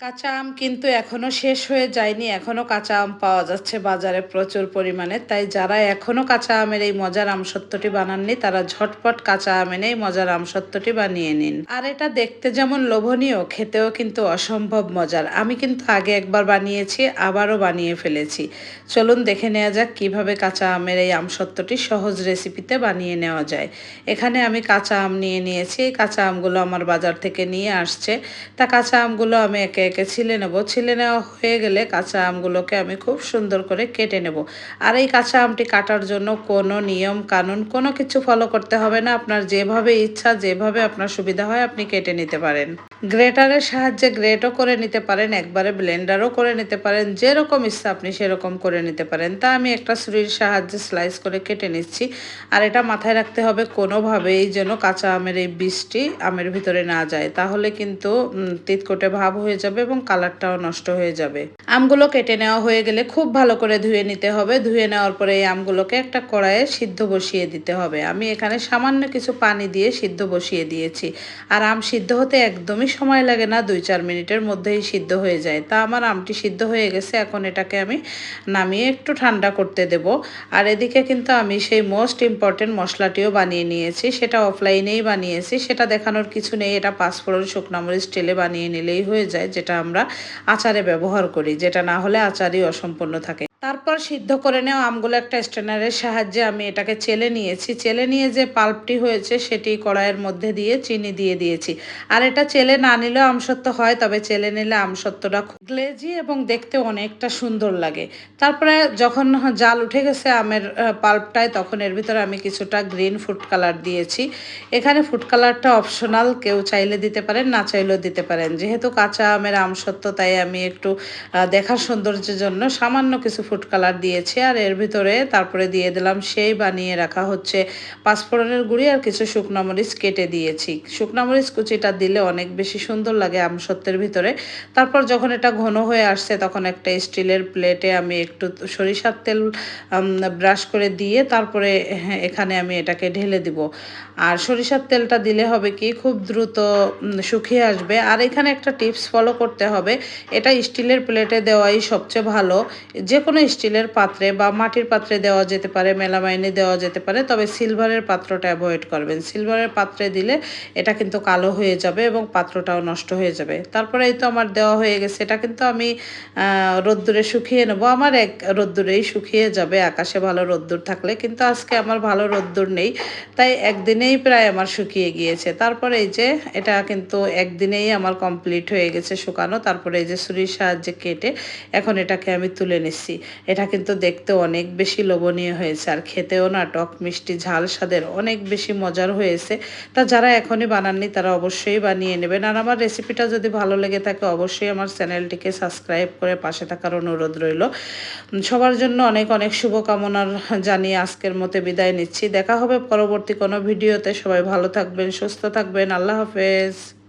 কাঁচা আম কিন্তু এখনও শেষ হয়ে যায়নি, এখনও কাঁচা আম পাওয়া যাচ্ছে বাজারে প্রচুর পরিমাণে। তাই যারা এখনও কাঁচা আমের এই মজার আম সত্যটি বানাননি, তারা ঝটপট কাঁচা আম এনে এই মজার আম সত্যটি বানিয়ে নিন। আর এটা দেখতে যেমন লোভনীয়, খেতেও কিন্তু অসম্ভব মজার। আমি কিন্তু আগে একবার বানিয়েছি, আবারও বানিয়ে ফেলেছি। চলুন দেখে নেওয়া যাক কীভাবে কাঁচা আমের এই আম সত্যটি সহজ রেসিপিতে বানিয়ে নেওয়া যায়। এখানে আমি কাঁচা আম নিয়ে নিয়েছি। কাঁচা আমগুলো আমার বাজার থেকে নিয়ে আসছে। তা কাঁচা আমগুলো আমি একে একে ছিলে নেব। ছিলে নেওয়া হয়ে গেলে কাঁচা আমগুলোকে আমি খুব সুন্দর করে কেটে নেব। আর এই কাঁচা আমটি কাটার জন্য কোনো নিয়ম কানুন কোনো কিছু ফলো করতে হবে না। আপনার যেভাবে ইচ্ছা, যেভাবে আপনার সুবিধা হয় আপনি কেটে নিতে পারেন। গ্রেটারের সাহায্যে গ্রেটও করে নিতে পারেন, একবারে ব্লেন্ডারও করে নিতে পারেন, যেরকম ইচ্ছা আপনি সেরকম করে নিতে পারেন। তা আমি একটা ছুরির সাহায্যে স্লাইস করে কেটে নিচ্ছি। আর এটা মাথায় রাখতে হবে কোনোভাবেই যেন কাঁচা আমের এই বীজটি আমের ভিতরে না যায়। তাহলে কিন্তু তিতকোটে ভাব হয়ে যাবে। এবং কালারটাও নষ্ট হয়ে যাবে। আমগুলো কেটে নেওয়া হয়ে গেলে খুব ভালো করে ধুয়ে নিতে হবে। ধুয়ে নেওয়ার পরে এই আমগুলোকে একটা কড়াইয়ে সিদ্ধ বসিয়ে দিতে হবে। আমি এখানে সামান্য কিছু পানি দিয়ে সিদ্ধ বসিয়ে দিয়েছি। আর আম সিদ্ধ হতে একদমই সময় লাগে না, দুই চার মিনিটের মধ্যেই সিদ্ধ হয়ে যায়। তা আমার আমটি সিদ্ধ হয়ে গেছে, এখন এটাকে আমি নামিয়ে একটু ঠান্ডা করতে দেব। আর এদিকে কিন্তু আমি সেই মোস্ট ইম্পর্টেন্ট মশলাটিও বানিয়ে নিয়েছি। সেটা অফলাইনেই বানিয়েছি, সেটা দেখানোর কিছু নেই। এটা পাঁচফোড়ন শুকনো মরিচ টেলে বানিয়ে নিলেই হয়ে যায়, যেটা আমরা আচারে ব্যবহার করি। যেটা না হলে আচারই অসম্পূর্ণ থাকে। তারপর সিদ্ধ করে নেওয়া আমগুলো একটা স্ট্যান্ডারের সাহায্যে আমি এটাকে চেলে নিয়েছি। চেলে নিয়ে যে পাল্পটি হয়েছে সেটি কড়াইয়ের মধ্যে দিয়ে চিনি দিয়ে দিয়েছি। আর এটা চেলে না নিলেও আমসত্ব হয়, তবে চেলে নিলে আমসত্বটা গ্লেজি এবং দেখতে অনেকটা সুন্দর লাগে। তারপরে যখন জাল উঠে গেছে আমের পাল্পটায়, তখন এর ভিতরে আমি কিছুটা গ্রিন ফুড কালার দিয়েছি। এখানে ফুড কালারটা অপশনাল, কেউ চাইলে দিতে পারেন, না চাইলেও দিতে পারেন। যেহেতু কাঁচা আমের আমসত্ব তাই আমি একটু দেখার সৌন্দর্যের জন্য সামান্য কিছু ফুড কালার দিয়েছি আর এর ভিতরে তারপরে দিয়ে দিলাম সেই বানিয়ে রাখা হচ্ছে পাঁচফোড়নের গুঁড়ি আর কিছু শুকনো মরিচ কেটে দিয়েছি। শুকনো মরিচ কুচিটা দিলে অনেক বেশি সুন্দর লাগে আমসত্বের ভিতরে। তারপর যখন এটা ঘন হয়ে আসছে তখন একটা স্টিলের প্লেটে আমি একটু সরিষার তেল ব্রাশ করে দিয়ে তারপরে এখানে আমি এটাকে ঢেলে দিব। আর সরিষার তেলটা দিলে হবে কি খুব দ্রুত শুকিয়ে আসবে। আর এখানে একটা টিপস ফলো করতে হবে। এটা স্টিলের প্লেটে দেওয়াই সবচেয়ে ভালো। যে কোনো স্টিলের পাত্রে বা মাটির পাত্রে দেওয়া যেতে পারে, মেলামাইনে দেওয়া যেতে পারে, তবে সিলভারের পাত্রটা অ্যাভয়েড করবেন। সিলভারের পাত্রে দিলে এটা কিন্তু কালো হয়ে যাবে এবং পাত্রটাও নষ্ট হয়ে যাবে। তারপরে এই তো আমার দেওয়া হয়ে গেছে, এটা কিন্তু আমি রোদ্দুরে শুকিয়ে নেব। আমার এক রোদ্দুরেই শুকিয়ে যাবে, আকাশে ভালো রোদ্দুর থাকলে, কিন্তু আজকে আমার ভালো রোদ্দুর নেই, তাই একদিনেই প্রায় আমার শুকিয়ে গিয়েছে। তারপরে এই যে, এটা কিন্তু একদিনেই আমার কমপ্লিট হয়ে গেছে শুকানো। তারপরে এই যে, ছুরির সাহায্যে কেটে এখন এটাকে আমি তুলে নিচ্ছি। এটা কিন্তু দেখতে অনেক বেশি লোভনীয় হয়েছে। আর খেতেও না টক মিষ্টি, ঝাল স্বাদের অনেক বেশি মজার হয়েছে। তা যারা এখনই বানাননি তারা অবশ্যই বানিয়ে নেবেন। আর আমার রেসিপিটা যদি ভালো লেগে থাকে অবশ্যই আমার চ্যানেলটিকে সাবস্ক্রাইব করে পাশে থাকার অনুরোধ রইল। সবার জন্য অনেক অনেক শুভকামনার জানিয়ে আজকের মতে বিদায় নিচ্ছি। দেখা হবে পরবর্তী কোনো ভিডিওতে। সবাই ভালো থাকবেন, সুস্থ থাকবেন। আল্লাহ হাফেজ।